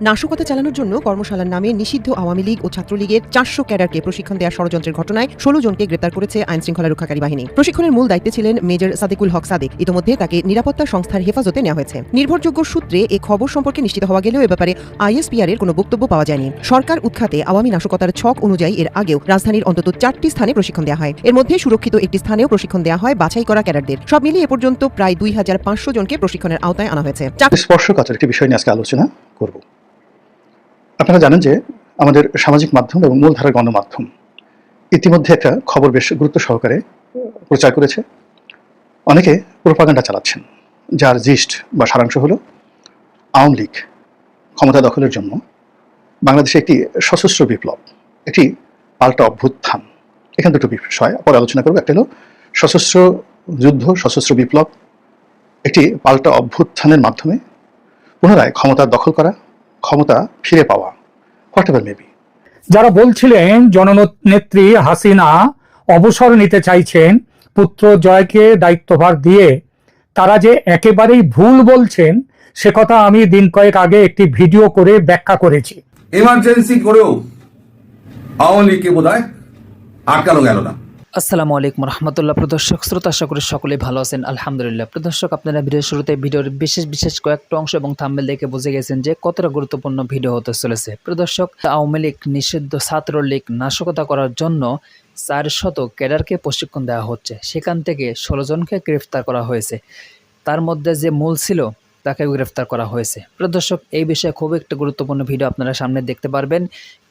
নাশকতা চালানোর জন্য কর্মশালার নামে নিষিদ্ধ আওয়ামী লীগ ও ছাত্রলীগের চারশো ক্যাডারকে প্রশিক্ষণ দেওয়ার ষড়যন্ত্রের ঘটনায় ষোলো জনকে গ্রেপ্তার করেছে আইন শৃঙ্খলা রক্ষাকারী বাহিনী। প্রশিক্ষণের মূল দায়িত্বে ছিলেন মেজর সাদিকুল হক সাদিক। ইতিমধ্যে তাকে নিরাপত্তা সংস্থার হেফাজতে নেওয়া হয়েছে। নির্ভরযোগ্য সূত্রে এ খবর সম্পর্কে নিশ্চিত হওয়া গেলেও এ ব্যাপারে আইএসপিআর এর কোনো বক্তব্য পাওয়া যায়নি। সরকার উৎখাতে আওয়ামী নাশকতার ছক অনুযায়ী এর আগেও রাজধানীর অন্তত চারটি স্থানে প্রশিক্ষণ দেওয়া হয়। এর মধ্যে সুরক্ষিত একটি স্থানেও প্রশিক্ষণ দেওয়া হয় বাছাই করা ক্যাডারদের। সব মিলিয়ে এ পর্যন্ত প্রায় দুই হাজার পাঁচশো জনকে প্রশিক্ষণের আওতায় আনা হয়েছে। স্পর্শকাতর বিষয় নিয়ে আজকে আলোচনা করব। আপনারা জানেন যে আমাদের সামাজিক মাধ্যম এবং মূলধারার গণমাধ্যম ইতিমধ্যে একটা খবর বেশ গুরুত্ব সহকারে প্রচার করেছে। অনেকে প্রোপাগান্ডা চালাচ্ছেন, যার জিস্ট বা সারাংশ হলো আওয়ামী লীগ ক্ষমতা দখলের জন্য বাংলাদেশে একটি সশস্ত্র বিপ্লব, একটি পাল্টা অভ্যুত্থান। এখানে দুটো বিষয়, পরে আলোচনা করব। একটা হলো সশস্ত্র যুদ্ধ, সশস্ত্র বিপ্লব, একটি পাল্টা অভ্যুত্থানের মাধ্যমে পুনরায় ক্ষমতা দখল করা ক্ষমতা ফিরে পাওয়া হোয়াট এভার মেবি যারা বলছিলেন জননেত্রী হাসিনা অবসর নিতে চাইছেন পুত্র জয়কে দায়িত্বভার দিয়ে তারা যে একেবারেই ভুল বলছেন সে কথা আমি দিন কয়েক আগে একটি ভিডিও করে ব্যাখ্যা করেছি। এমার্জেন্সি করেও আওয়ামী লীগকে বোধ হয় আটকানো গেল না। আসসালামু আলাইকুম রহমতুল্লাহ। প্রদর্শক শ্রোতা, আশা করি সকলেই ভালো আছেন। আলহামদুলিল্লাহ। প্রদর্শক আপনারা ভিডিওর শুরুতে ভিডিওর বিশেষ বিশেষ কয়েকটা অংশ এবং থাম্বেল দেখে বুঝে গেছেন যে কতটা গুরুত্বপূর্ণ ভিডিও হতে চলেছে। প্রদর্শক আওয়ামী লীগ নিষিদ্ধ ছাত্রলীগ নাশকতা করার জন্য চার শত ক্যাডারকে প্রশিক্ষণ দেওয়া হচ্ছে। সেখান থেকে ষোলো জনকে গ্রেফতার করা হয়েছে। তার মধ্যে যে মূল ছিল তাকে গ্রেফতার করা হয়েছে। প্রদর্শক এই বিষয়ে খুব একটা গুরুত্বপূর্ণ ভিডিও আপনারা সামনে দেখতে পারবেন।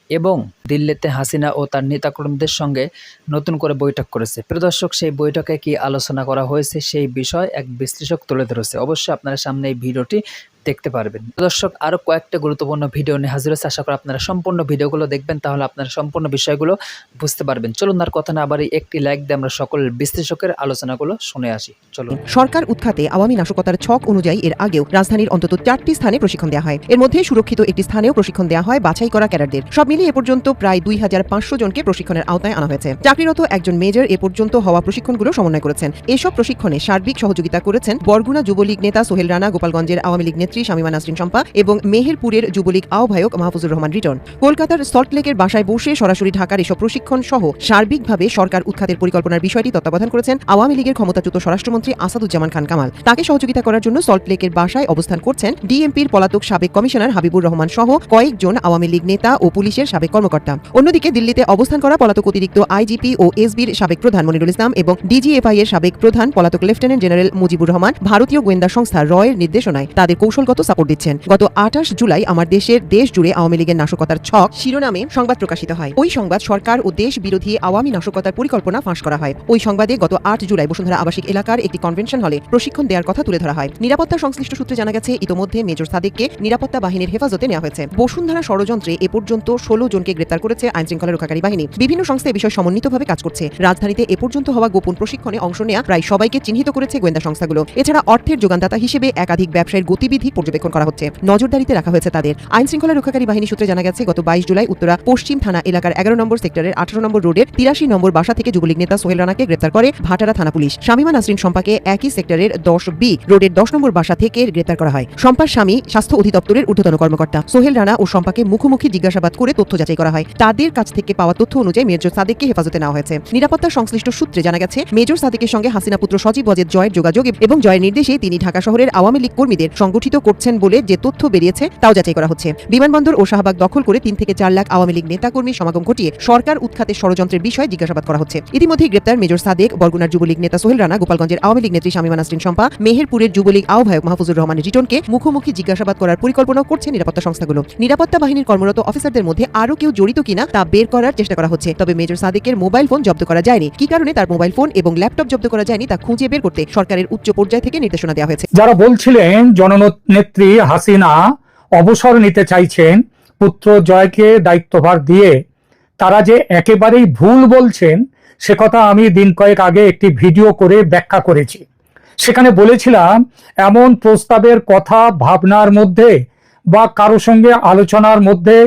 এবং দিল্লিতে হাসিনা ও তার নেতাকর্মীদের সঙ্গে নতুন করে বৈঠক করেছে। প্রদর্শক সেই বৈঠকে কি আলোচনা করা হয়েছে সেই বিষয় এক বিশ্লেষক তুলে ধরেছে। অবশ্যই আপনারা সামনে এই ভিডিওটি দেখতে পারবেন। দর্শক আরও কয়েকটা গুরুত্বপূর্ণ ভিডিও নিয়ে হাজির হচ্ছে আশা করি আপনারা সম্পূর্ণ ভিডিওগুলো দেখবেন, তাহলে আপনারা সম্পূর্ণ বিষয়গুলো বুঝতে পারবেন। চলুন আর কথা না বাড়ি একটি লাইক দিয়ে আমরা সকল বিশ্লেষকের আলোচনাগুলো শুনে আসি। চলুন। সরকার উৎখাতে আওয়ামী নাশকতার ছক অনুযায়ী এর আগেও রাজধানীর অন্তত চারটি স্থানে প্রশিক্ষণ দেওয়া হয়। এর মধ্যে সুরক্ষিত একটি স্থানেও প্রশিক্ষণ দেওয়া হয় বাছাই করা ক্যাডারদের। সব মিলিয়ে এ পর্যন্ত প্রায় দুই হাজার পাঁচশো জনকে প্রশিক্ষণের আওতায় আনা হয়েছে। চাকরিরত একজন মেজর এ পর্যন্ত হওয়া প্রশিক্ষণগুলো সমন্বয় করেছেন। এসব প্রশিক্ষণে সার্বিক সহযোগিতা করেছেন বরগুনা যুবলীগ নেতা সোহেল রানা, গোপালগঞ্জের আওয়ামী লীগ নেত্রী শামিমা নাসরিন শম্পা এবং মেহেরপুরের যুবলীগ আহ্বায়ক মাহফুজুর রহমান রিটন। কলকাতার সল্টলেকের বাসায় বসে সরাসরি ঢাকার এসব প্রশিক্ষণ সহ সার্বিকভাবে সরকার উৎখাতের পরিকল্পনার বিষয়টি তত্ত্বাবধান করেছেন আওয়ামী লীগের ক্ষমতাচ্যুত স্বরাষ্ট্রমন্ত্রী আসাদুজ্জামান খান কামাল। তাকে সহযোগিতা করার জন্য সল্টলেকের বাসায় অবস্থান করছেন ডিএমপির পলাতক সাবেক কমিশনার হাবিবুর রহমান সহ কয়েকজন আওয়ামী লীগ নেতা ও পুলিশের সাবেক কর্মকর্তা। অন্যদিকে দিল্লিতে অবস্থান করা পলাতক অতিরিক্ত আইজিপি ও এসবির সাবেক প্রধান মনিরুল ইসলাম এবং ডিজিএফআই এর সাবেক প্রধান পলাতক লেফটেন্যান্ট জেনারেল মুজিবুর রহমান ভারতীয় গোয়েন্দা সংস্থা রয়ের নির্দেশনায় তাদের কৌশলগত সাপোর্ট দিচ্ছেন? গত আঠাশ জুলাই আমার দেশের দেশ জুড়ে আওয়ামী লীগের নাশকতার ছক শিরোনামে সংবাদ প্রকাশিত হয়। ওই সংবাদ সরকার ও দেশ বিরোধী আওয়ামী নাশকতার পরিকল্পনা ফাঁস করা হয়। ওই সংবাদে গত আট জুলাই বসুন্ধরা আবাসিক এলাকার একটি কনভেনশন হলে প্রশিক্ষণ দেওয়ার কথা তুলে ধরা হয়। নিরাপত্তা সংশ্লিষ্ট সূত্রে জানা গেছে, ইতোমধ্যে মেজর সাদিককে নিরাপত্তা বাহিনীর হেফাজতে নেওয়া হয়েছে। বসুন্ধরা ষড়যন্ত্রে এ পর্যন্ত ষোলো জনকে গ্রেপ্তার করেছে আইন শৃঙ্খলা রক্ষাকারী বাহিনী। বিভিন্ন সংস্থা এ বিষয়ে সমন্বিতভাবে কাজ করছে। রাজধানীতে এ পর্যন্ত হওয়া গোপন প্রশিক্ষণে অংশ নেওয়া প্রায় সবাইকে চিহ্নিত করেছে গোয়েন্দা সংস্থাগুলো। এছাড়া অর্থের যোগানদাতা হিসেবে একাধিক ব্যবসায়ের গতিবিধি পর্যবেক্ষণ করা হচ্ছে। নজরদারিতে রাখা হয়েছে তাদের। আইন শৃঙ্খলা রক্ষাকারী বাহিনী সূত্রে জানা গেছে, গত বাইশ জুলাই উত্তরা পশ্চিম থানা এলাকার এগারো নম্বর সেক্টরের আঠারো নম্বর রোডের তিরাশি নম্বর বাসা থেকে যুবলীগ নেতা সোহেল রানাকে গ্রেপ্তার করে ভাটারা থানা পুলিশ। শামিমা নাসরিন শম্পাকে একই সেক্টরের দশ বি রোডের দশ নম্বর বাসা থেকে গ্রেপ্তার করা হয়। শম্পার স্বামী স্বাস্থ্য অধিদপ্তরের ঊর্ধ্বতন কর্মকর্তা। সোহেল রানা ও সম্পাকে মুখোমুখি জিজ্ঞাসাবাদ করে তথ্য যাচাই করা হয়। তাদের কাছ থেকে পাওয়া তথ্য অনুযায়ী মেজর সাদেককে হেফাজতে নেওয়া হয়েছে। নিরাপত্তা সংশ্লিষ্ট সূত্রে জানা গেছে, মেজর সাদেকের সঙ্গে হাসিনা পুত্র সজীব ওয়াজেদ জয়ের যোগাযোগ এবং জয়ের নির্দেশে তিনি ঢাকা শহরের আওয়ামী লীগ কর্মীদের সংগঠিত করছেন বলে যে তথ্য বেরিয়েছে তাও যাচাই করা হচ্ছে। বিমানবন্দর ও শাহবাগ দখল করে তিন থেকে চার লাখ আওয়ামী লীগ নেতাকর্মী সমাগম ঘটিয়ে সরকার উৎখাতের ষড়যন্ত্রের বিষয়ে জিজ্ঞাসাবাদ করা হচ্ছে। ইতিমধ্যে গ্রেপ্তার মেজর সাদেক, বরগুনার যুবলীগ নেতা সোহেল রানা, গোপালগঞ্জের আওয়ামী লীগ নেত্রী শামিমা নাসরিন শম্পা, মেহেরপুরের যুবলীগ আহ্বায়ক মাহফুজুর রহমান রিটনকে মুখোমুখি জিজ্ঞাসাবাদ করার পরিকল্পনা করছে নিরাপত্তা সংস্থাগুলো। নিরাপত্তা বাহিনীর কর্মরত অফিসারদের মধ্যে আরও কেউ জড়িত কিনা তা বের করার চেষ্টা করা হচ্ছে। তবে মেজর সাদেকের মোবাইল ফোন জব্দ করা যায়নি। কি কারণে তার মোবাইল ফোন এবং ল্যাপটপ জব্দ করা যায়নি তা খুঁজে বের করতে সরকারের উচ্চ পর্যায় থেকে নির্দেশনা দেওয়া হয়েছে। যারা বলছিলেন জননেত্রী হাসিনা অবসর নিতে চাইছেন। পুত্র জয়কে দায়িত্বভার দিয়ে তারা যে একেবারেই ভুল বলছেন, সে কথা আমি দিন কয়েক আগে একটি ভিডিও করে ব্যাখ্যা করেছি। সেখানে বলেছিলাম, এমন প্রস্তাবের কথা ভাবনার মধ্যে বা কারও সঙ্গে আলোচনার মধ্যে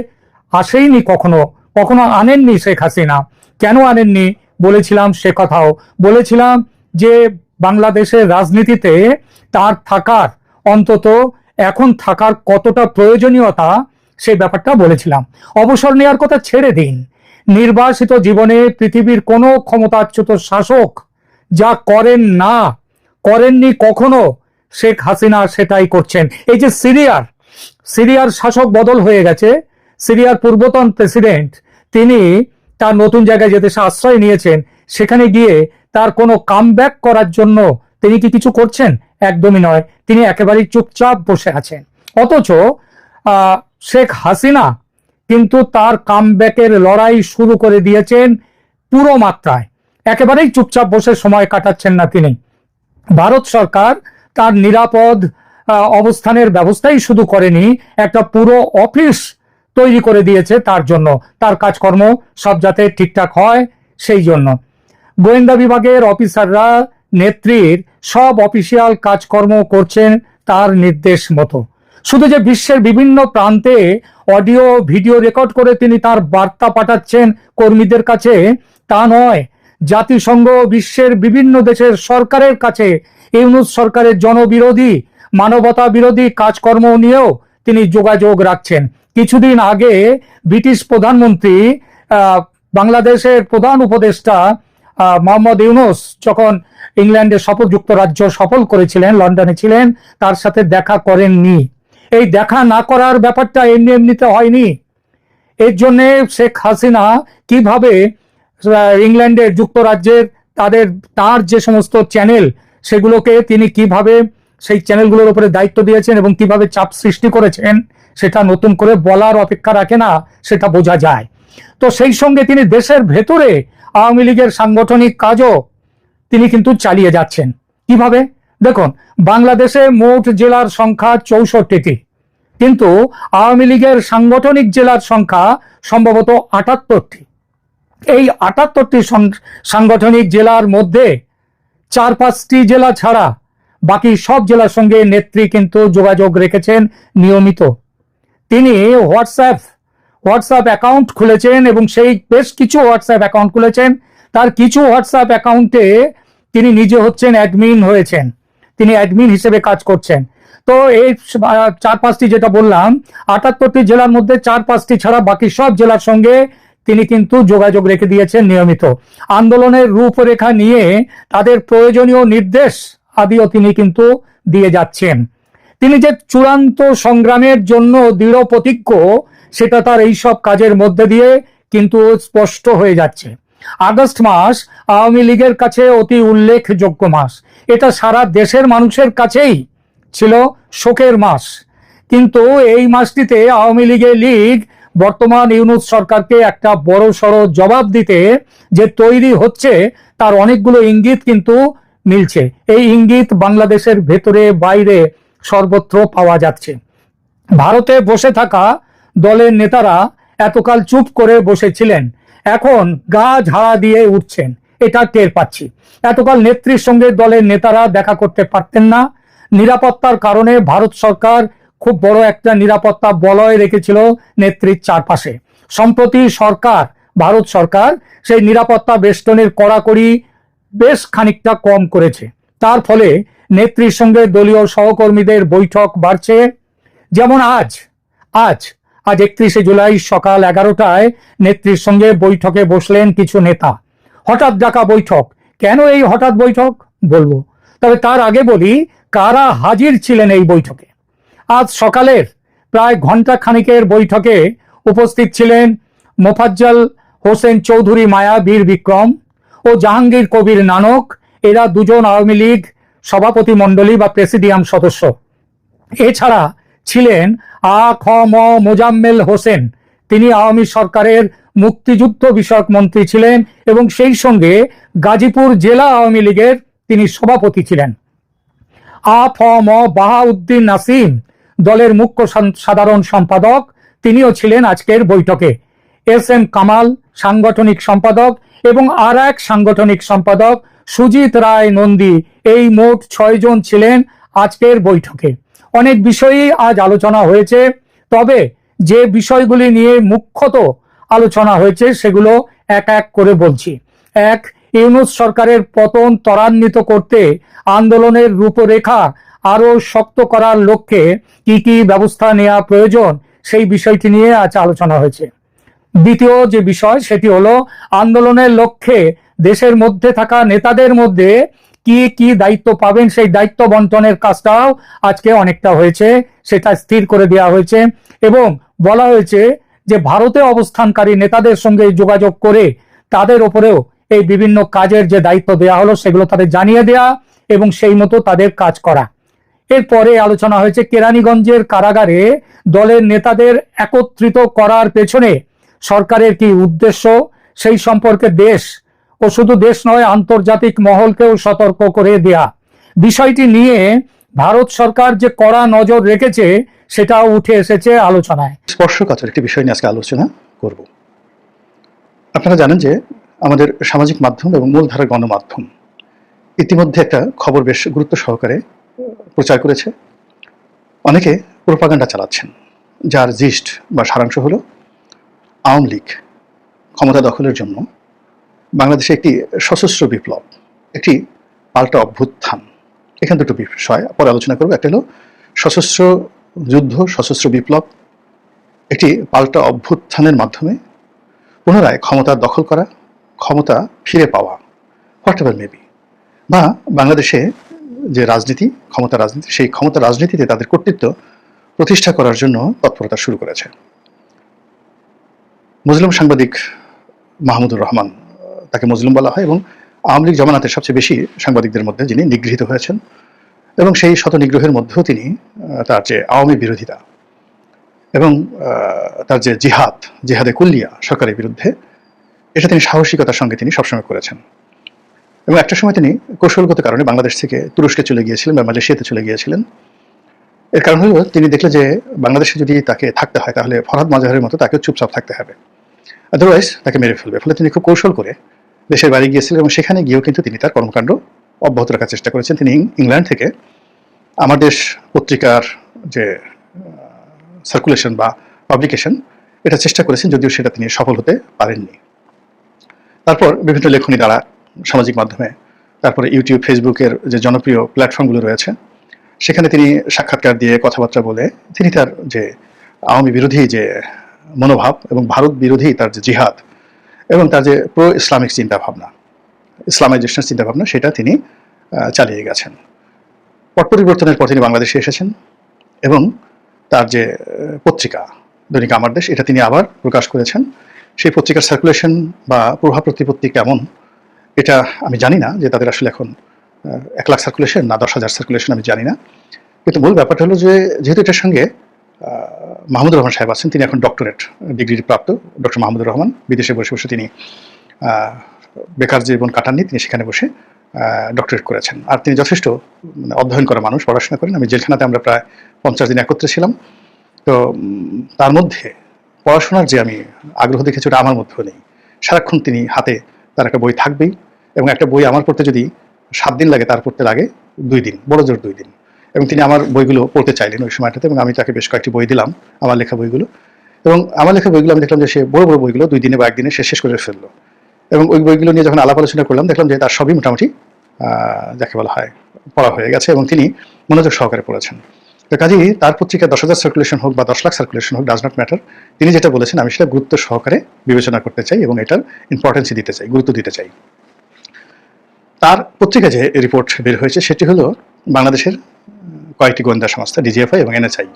আসেইনি কখনো কখনো আনেননি শেখ হাসিনা। কেন আনেননি? বলেছিলাম সে কথাও। বলেছিলাম যে বাংলাদেশের রাজনীতিতে তার থাকার অন্তত এখন থাকার কতটা প্রয়োজনীয়তা সেই ব্যাপারটা বলেছিলাম। অবসর নেওয়ার কথা ছেড়ে দিন। নির্বাসিত জীবনে পৃথিবীর কোনো ক্ষমতাচ্যুত শাসক যা করেন না, করেননি কখনো, শেখ হাসিনা সেটাই করছেন। এই যে সিরিয়ার সিরিয়ার শাসক বদল হয়ে গেছে, সিরিয়ার পূর্বতন প্রেসিডেন্ট, তিনি তার নতুন জায়গায় যেতে আশ্রয় নিয়েছেন, সেখানে গিয়ে তার কোনো কামব্যাক করার জন্য তিনি কি কিছু করছেন? একদমই নয়। তিনি একেবারেই চুপচাপ বসে আছেন। অথচ শেখ হাসিনা কিন্তু তার কামব্যাকের লড়াই শুরু করে দিয়েছেন পুরো মাত্রায়। একেবারেই চুপচাপ বসে সময় কাটাচ্ছেন না তিনি। ভারত সরকার তার নিরাপদ অবস্থানের ব্যবস্থাই শুধু করেনি, একটা পুরো অফিস তৈরি করে দিয়েছে তার জন্য। তার কাজকর্ম সব যাতে ঠিকঠাক হয় সেই জন্য। গোয়েন্দা বিভাগের অফিসাররা নেত্রীর সব অফিসিয়াল কাজকর্ম করছেন তার নির্দেশ মতো। শুধু যে বিশ্বের বিভিন্ন প্রান্তে অডিও, ভিডিও রেকর্ড করে তিনি তার বার্তা পাঠাচ্ছেন কর্মীদের কাছে, তা নয়, জাতিসংঘ বিশ্বের বিভিন্ন দেশের সরকারের কাছে ইউনুস সরকারের জনবিরোধী, মানবতা বিরোধী কাজকর্ম নিয়েও তিনি যোগাযোগ রাখছেন। কিছুদিন আগে ব্রিটিশ প্রধানমন্ত্রী বাংলাদেশের প্রধান উপদেষ্টা মোহাম্মদ ইউনুস যখন ইংল্যান্ডে সফল যুক্তরাজ্য সফল করেছিলেন, লন্ডনে ছিলেন, তার সাথে দেখা করেননি। এই দেখা না করার ব্যাপারটা এমনি এমনিতে হয়নি। এর জন্য শেখ হাসিনা কীভাবে ইংল্যান্ডের যুক্তরাজ্যের তাদের, তার যে সমস্ত চ্যানেল, সেগুলোকে তিনি কীভাবে, সেই চ্যানেলগুলোর উপরে দায়িত্ব দিয়েছেন এবং কীভাবে চাপ সৃষ্টি করেছেন, সেটা নতুন করে বলার অপেক্ষা রাখে না, সেটা বোঝা যায়। তো সেই সঙ্গে তিনি দেশের ভেতরে আওয়ামী লীগের সাংগঠনিক কাজও তিনি কিন্তু চালিয়ে যাচ্ছেন। কীভাবে? দেখুন, বাংলাদেশে মোট জেলার সংখ্যা চৌষট্টিটি। কিন্তু আওয়ামী লীগের সাংগঠনিক জেলার সংখ্যা সম্ভবত আটাত্তরটি। এই আটাত্তরটি সাংগঠনিক জেলার মধ্যে চার পাঁচটি জেলা ছাড়া বাকি সব জেলার সঙ্গে নেত্রী কিন্তু যোগাযোগ রেখেছেন নিয়মিত। তিনি হোয়াটসঅ্যাপ হোয়াটসঅ্যাপ অ্যাকাউন্ট খুলেছেন এবং সেই বেশ কিছু হোয়াটসঅ্যাপ অ্যাকাউন্ট খুলেছেন। তার কিছু হোয়াটসঅ্যাপ অ্যাকাউন্টে তিনি নিজে হচ্ছেন অ্যাডমিন হয়েছেন। তিনি অ্যাডমিন হিসেবে কাজ করছেন। তো এই চার পাঁচটি যেটা বললাম, আটাত্তরটি জেলার মধ্যে চার পাঁচটি ছাড়া বাকি সব জেলার সঙ্গে তিনি কিন্তু যোগাযোগ রেখে দিয়েছেন নিয়মিত। আন্দোলনের রূপরেখা নিয়ে তাদের প্রয়োজনীয় নির্দেশ আদিও তিনি কিন্তু দিয়ে যাচ্ছেন। তিনি যে চূড়ান্ত সংগ্রামের জন্য দৃঢ় প্রতিজ্ঞ, সেটা তার এইসব কাজের মধ্যে দিয়ে কিন্তু স্পষ্ট হয়ে যাচ্ছে। আগস্ট মাস আওয়ামী লীগের কাছে অতি উল্লেখযোগ্য মাস। এটা সারা দেশের মানুষের কাছেই ছিল শোকের মাস। কিন্তু এই মাসটিতে আওয়ামী লীগের লীগ বর্তমান ইউনুস সরকারকে একটা বড় সড় জবাব দিতে যে তৈরি হচ্ছে, তার অনেকগুলো ইঙ্গিত কিন্তু মিলছে। এই ইঙ্গিত বাংলাদেশের ভেতরে, বাইরে সর্বত্র পাওয়া যাচ্ছে। ভারতে বসে থাকা দলের নেতারা এতকাল চুপ করে বসেছিলেন। এখন গা ঝাড়া দিয়ে উঠছেন। এটা টের পাচ্ছি। এতকাল নেত্রীর সঙ্গে দলের নেতারা দেখা করতে পারতেন না। নিরাপত্তার কারণে ভারত সরকার খুব বড় একটা নিরাপত্তা বলয় রেখেছিল নেত্রীর চারপাশে। সম্প্রতি সরকার, ভারত সরকার সেই নিরাপত্তা বেষ্টনের কড়াকড়ি বেশ খানিকটা কম করেছে। তার ফলে নেত্রীর সঙ্গে দলীয় সহকর্মীদের বৈঠক বাড়ছে। যেমন আজ আজ আজ একত্রিশে জুলাই সকাল এগারোটায় নেত্রীর সঙ্গে বৈঠকে বসলেন কিছু নেতা। হঠাৎ ডাকা বৈঠক। কেন এই হঠাৎ বৈঠক? বলব। তবে তার আগে বলি, কারা হাজির ছিলেন এই বৈঠকে? আজ সকালের প্রায় ঘণ্টা খানিকের বৈঠকে উপস্থিত ছিলেন মোফাজ্জল হোসেন চৌধুরী, মায়া, বীর বিক্রম ও জাহাঙ্গীর কবির নানক। এরা দুজন আওয়ামী লীগ সভাপতি মণ্ডলী বা প্রেসিডিয়াম সদস্য। এছাড়া ছিলেন আ খ ম মোজাম্মেল হোসেন। তিনি আওয়ামী সরকারের মুক্তিযুদ্ধ বিষয়ক মন্ত্রী ছিলেন এবং সেই সঙ্গে গাজীপুর জেলা আওয়ামী লীগের তিনি সভাপতি ছিলেন। আ ফ ম বাহাউদ্দিন নাসিম, দলের মুখ্য সাধারণ সম্পাদক, তিনিও ছিলেন আজকের বৈঠকে। এস এম কামাল, সাংগঠনিক সম্পাদক এবং আর এক সাংগঠনিক সম্পাদক সুজিত রায় নন্দী, এই মোট ছয়জন ছিলেন আজকের বৈঠকে। অনেক বিষয়ই আজ আলোচনা হয়েছে, তবে যে বিষয়গুলি নিয়ে মুখ্যত আলোচনা হয়েছে সেগুলো এক এক করে বলছি। এক, ইউনুস সরকারের পতন ত্বরান্বিত করতে আন্দোলনের রূপরেখা আরও শক্ত করার লক্ষ্যে কি কি ব্যবস্থা নেওয়া প্রয়োজন সেই বিষয়টি নিয়ে আজ আলোচনা হয়েছে। দ্বিতীয় যে বিষয় সেটি হলো, আন্দোলনের লক্ষ্যে দেশের মধ্যে থাকা নেতাদের মধ্যে কি কি দায়িত্ব পাবেন, সেই দায়িত্ব বন্টনের কাজটাও আজকে অনেকটা হয়েছে, সেটা স্থির করে দেওয়া হয়েছে এবং বলা হয়েছে যে ভারতে অবস্থানকারী নেতাদের সঙ্গে যোগাযোগ করে তাদের ওপরেও এই বিভিন্ন কাজের যে দায়িত্ব দেওয়া হলো সেগুলো তাদের জানিয়ে দেওয়া এবং সেই মতো তাদের কাজ করা। এরপরে আলোচনা হয়েছে কেরানীগঞ্জের কারাগারে দলের নেতাদের একত্রিত করার পেছনে সরকারের কি উদ্দেশ্য, সেই সম্পর্কে দেশ ও শুধু দেশ নয়, আন্তর্জাতিক মহলকেও সতর্ক করে দেয়া। বিষয়টি নিয়ে ভারত সরকার যে কড়া নজর রেখেছে, সেটাও উঠে এসেছে আলোচনায়। স্পর্শকাতর একটি বিষয় নিয়ে আজকে আলোচনা করব। আপনারা জানেন যে আমাদের সামাজিক মাধ্যম এবং মূলধারার গণমাধ্যম ইতিমধ্যে একটা খবর বেশ গুরুত্ব সহকারে প্রচার করেছে। অনেকে প্রোপাগান্ডা চালাচ্ছেন, যার জিস্ট বা সারাংশ হলো আওয়ামী লীগ ক্ষমতা দখলের জন্য। বাংলাদেশে একটি সশস্ত্র বিপ্লব, একটি পাল্টা অভ্যুত্থান। এখান দুটো বিষয়, পরে আলোচনা করব। একটা হলো সশস্ত্র যুদ্ধ, সশস্ত্র বিপ্লব, একটি পাল্টা অভ্যুত্থানের মাধ্যমে পুনরায় ক্ষমতা দখল করা, ক্ষমতা ফিরে পাওয়া হোয়াট এভার মেবি বা বাংলাদেশে যে রাজনীতি, ক্ষমতা রাজনীতি, সেই ক্ষমতা রাজনীতিতে তাদের কর্তৃত্ব প্রতিষ্ঠা করার জন্য তৎপরতা শুরু করেছে। মুসলিম সাংবাদিক মাহমুদুর রহমান তাকে মজলুম বলা হয় এবং আওয়ামী লীগ জমানাতের সবচেয়ে বেশি সাংবাদিকদের মধ্যে যিনি নিগৃহীত হয়েছেন এবং সেই শত নিগ্রহের মধ্যেও তিনি তার যে আওয়ামী বিরোধিতা এবং তার যে জিহাদ, জিহাদে কুল্লিয়া সরকারের বিরুদ্ধে, এটা তিনি সাহসিকতার সঙ্গে তিনি সবসময় করেছেন। এবং একটা সময় তিনি কৌশলগত কারণে বাংলাদেশ থেকে তুরস্কে চলে গিয়েছিলেন বা মালয়েশিয়াতে চলে গিয়েছিলেন। এর কারণ হলো তিনি দেখলেন যে বাংলাদেশে যদি তাকে থাকতে হয় তাহলে ফরহাদ মাজাহের মতো তাকে চুপচাপ থাকতে হবে। আদারওয়াইজ তাকে মেরে ফেলবে। ফলে তিনি খুব কৌশল করে দেশের বাড়ি গিয়েছিলেন এবং সেখানে গিয়েও কিন্তু তিনি তার কর্মকাণ্ড অব্যাহত রাখার চেষ্টা করেছেন। তিনি ইংল্যান্ড থেকে আমার দেশ পত্রিকার যে সার্কুলেশন বা পাবলিকেশন এটা চেষ্টা করেছেন, যদিও সেটা তিনি সফল হতে পারেননি। তারপর বিভিন্ন লেখনী দ্বারা সামাজিক মাধ্যমে, তারপরে ইউটিউব ফেসবুকের যে জনপ্রিয় প্ল্যাটফর্মগুলো রয়েছে, সেখানে তিনি সাক্ষাৎকার দিয়ে কথাবার্তা বলে তিনি তার যে আওয়ামী বিরোধী যে মনোভাব এবং ভারত বিরোধী তার যে জিহাদ এবং তার যে প্রো ইসলামিক চিন্তাভাবনা ইসলামাইজেশন চিন্তাভাবনা, সেটা তিনি চালিয়ে গেছেন। পট পরিবর্তনের পর তিনি বাংলাদেশে এসেছেন এবং তার যে পত্রিকা, দৈনিক আমার দেশ, এটা তিনি আবার প্রকাশ করেছেন। সেই পত্রিকার সার্কুলেশন বা প্রভাব প্রতিপত্তি কেমন, এটা আমি জানি না, যে তাদের আসলে এখন এক লাখ সার্কুলেশন না দশ হাজার সার্কুলেশন আমি জানি না। কিন্তু মূল ব্যাপারটা হলো যে, যেহেতু এটার সঙ্গে মাহমুদুর রহমান সাহেব আছেন, তিনি এখন ডক্টরেট ডিগ্রি প্রাপ্ত। ডক্টর মাহমুদুর রহমান, বিদেশে বসে বসে তিনি বেকার জীবন কাটাননি, তিনি সেখানে বসে ডক্টরেট করেছেন। আর তিনি যথেষ্ট মানে অধ্যয়ন করা মানুষ, পড়াশোনা করেন। আমি জেলখানাতে আমরা প্রায় পঞ্চাশ দিন একত্রে ছিলাম। তো তার মধ্যে পড়াশোনার যে আমি আগ্রহ দেখেছি, ওটা আমার মধ্যেও নেই। সারাক্ষণ তিনি হাতে তার একটা বই থাকবেই এবং একটা বই আমার পড়তে যদি সাত দিন লাগে, তার পড়তে লাগে দুই দিন, বড় জোর দুই দিন। এবং তিনি আমার বইগুলো পড়তে চাইলেন ওই সময়টাতে এবং আমি তাকে বেশ কয়েকটি বই দিলাম, আমার লেখা বইগুলো। এবং আমার লেখা বইগুলো আমি দেখলাম যে সে বড় বড় বইগুলো দুই দিনে বা একদিনে সে শেষ করে ফেলল। এবং ওই বইগুলো নিয়ে যখন আলাপ আলোচনা করলাম, দেখলাম যে তার সবই মোটামুটি যাকে বলা হয় পড়া হয়ে গেছে এবং তিনি মনোযোগ সহকারে পড়েছেন। তো কাজেই তার পত্রিকা দশ হাজার সার্কুলেশন হোক বা দশ লাখ সার্কুলেশন হোক ডাজ নট ম্যাটার তিনি যেটা বলেছেন, আমি সেটা গুরুত্ব সহকারে বিবেচনা করতে চাই এবং এটার ইম্পর্টেন্সই দিতে চাই, গুরুত্ব দিতে চাই। তার পত্রিকা যে রিপোর্ট বের হয়েছে, সেটি হলো বাংলাদেশের কয়েকটি গোয়েন্দা সংস্থা ডিজিএফআই এবং এনএসআই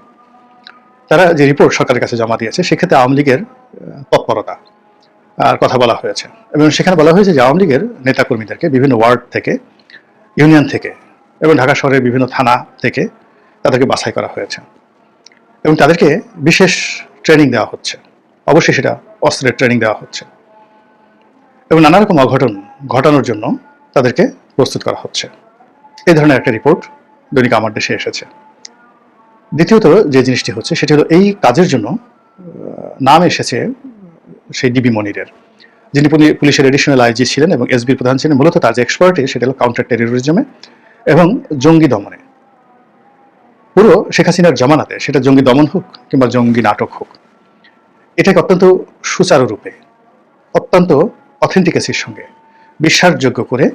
তারা যে রিপোর্ট সরকারের কাছে জমা দিয়েছে, সেক্ষেত্রে আওয়ামী লীগের তৎপরতা, আর কথা বলা হয়েছে। এবং সেখানে বলা হয়েছে যে, আওয়ামী লীগের নেতাকর্মীদেরকে বিভিন্ন ওয়ার্ড থেকে, ইউনিয়ন থেকে এবং ঢাকা শহরের বিভিন্ন থানা থেকে তাদেরকে বাছাই করা হয়েছে। এবং তাদেরকে বিশেষ ট্রেনিং দেওয়া হচ্ছে। অবশ্যই সেটা অস্ত্রের ট্রেনিং দেওয়া হচ্ছে। এবং নানা রকম অঘটন ঘটানোর জন্য তাদেরকে প্রস্তুত করা হচ্ছে। এই ধরনের একটা রিপোর্ট দৈনিক আমার দেশে এসেছে দ্বিতীয়ত যে জিনিসটি হচ্ছে, সেটি হলো এই কাজের জন্য নাম এসেছে সেই ডিবি মনিরের, যিনি পুলি- পুলিশের এডিশনাল আইজি ছিলেন এবং এসবির প্রধান ছিলেন। মূলত তার যে এক্সপার্টি সেটা হলো কাউন্টার টেরোরিজমে এবং জঙ্গি দমনে। পুরো শেখ হাসিনার জমানাতে সেটা জঙ্গি দমন হোক কিংবা জঙ্গি নাটক হোক, এটাকে অত্যন্ত সুচারুরূপে, অত্যন্ত অথেন্টিকেসির সঙ্গে, বিশ্বাসযোগ্য করে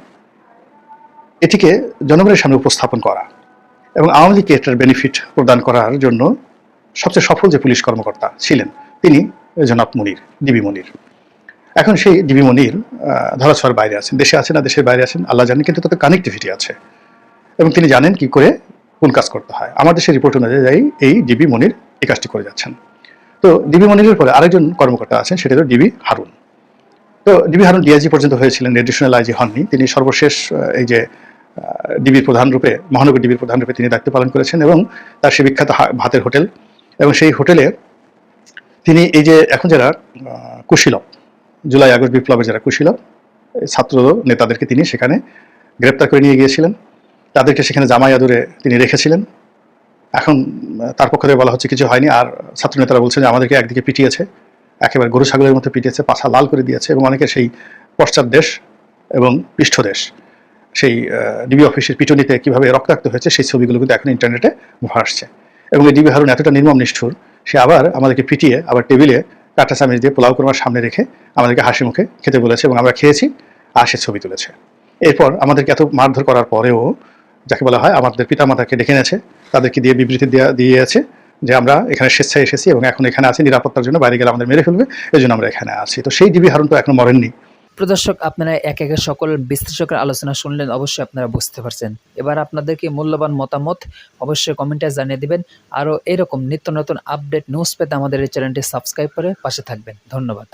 এটিকে জনগণের সামনে উপস্থাপন করা। এবং আওয়ামী লীগকে এটার বেনিফিট প্রদান করার জন্য সবচেয়ে সফল যে পুলিশ কর্মকর্তা ছিলেন, তিনি জনাব মনির ডিবি মনির। এখন সেই ডিবি মনির ধরাছোঁয়ার বাইরে আছেন। দেশে আছেন না দেশের বাইরে আছেন, আল্লাহ জানেন, কিন্তু তাতে কানেক্টিভিটি আছে। এবং তিনি জানেন কি করে কোন কাজ করতে হয়। আমার দেশের রিপোর্ট অনুযায়ী এই ডিবি মনির এই কাজটি করে যাচ্ছেন। তো ডিবি মনিরের পরে আরেকজন কর্মকর্তা আছেন, সেটা হলো ডিবি হারুন। তো ডিবি হারুন ডিআইজি পর্যন্ত হয়েছিলেন এডিশনাল আইজি হননি, তিনি সর্বশেষ এই যে ডিবির প্রধান রূপে, মহানগর ডিবির প্রধান রূপে তিনি দায়িত্ব পালন করেছেন এবং তার সে বিখ্যাত ভাতের হোটেল। এবং সেই হোটেলে তিনি এই যে এখন যারা কুশীলব জুলাই আগস্ট বিপ্লবের যারা কুশীলব ছাত্র নেতাদেরকে তিনি সেখানে গ্রেপ্তার করে নিয়ে গিয়েছিলেন। তাদেরকে সেখানে জামাই আদরে তিনি রেখেছিলেন। এখন তার পক্ষ থেকে বলা হচ্ছে কিছু হয়নি। আর ছাত্র নেতারা বলছেন যে আমাদেরকে একদিকে পিটিয়েছে, একেবারে গরু ছাগলের মতো পিটিয়েছে, পাছা লাল করে দিয়েছে এবং অনেকে সেই পশ্চাৎ দেশ এবং পৃষ্ঠদেশ। সেই ডিবি অফিসের পিটুনিতে কীভাবে রক্তাক্ত হয়েছে, সেই ছবিগুলো কিন্তু এখন ইন্টারনেটে ভাসছে এবং এই ডিবি হারুন এতটা নির্মম নিষ্ঠুর, সে আবার আমাদেরকে পিটিয়ে, আবার টেবিলে কাঁটা চামিচ দিয়ে পোলাও কোরমার সামনে রেখে আমাদেরকে হাসি মুখে খেতে বলেছে এবং আমরা খেয়েছি, আর সে ছবি তুলেছে। এরপর আমাদেরকে এত মারধর করার পরেও, যাকে বলা হয় আমাদের পিতামাতাকে ডেকে এনেছে, তাদেরকে দিয়ে বিবৃতি দেওয়া দিয়েছে যে আমরা এখানে স্বেচ্ছায় এসেছি এবং এখন এখানে আছি, নিরাপত্তার জন্য বাইরে গেলে আমাদের মেরে ফেলবে এই জন্য আমরা এখানে আছি। তো সেই ডিবি হারুন তো এখনও মরেননি। প্রদর্শক, আপনারা এক একে সকল বিশ্লেষকের আলোচনা শুনলেন, অবশ্যই আপনারা বুঝতে পারছেন। এবার আপনাদেরকে মূল্যবান মতামত অবশ্যই কমেন্টে জানিয়ে দেবেন। আরও এরকম নিত্য নতুন আপডেট নিউজ পেতে আমাদের এই চ্যানেলটি সাবস্ক্রাইব করে পাশে থাকবেন। ধন্যবাদ।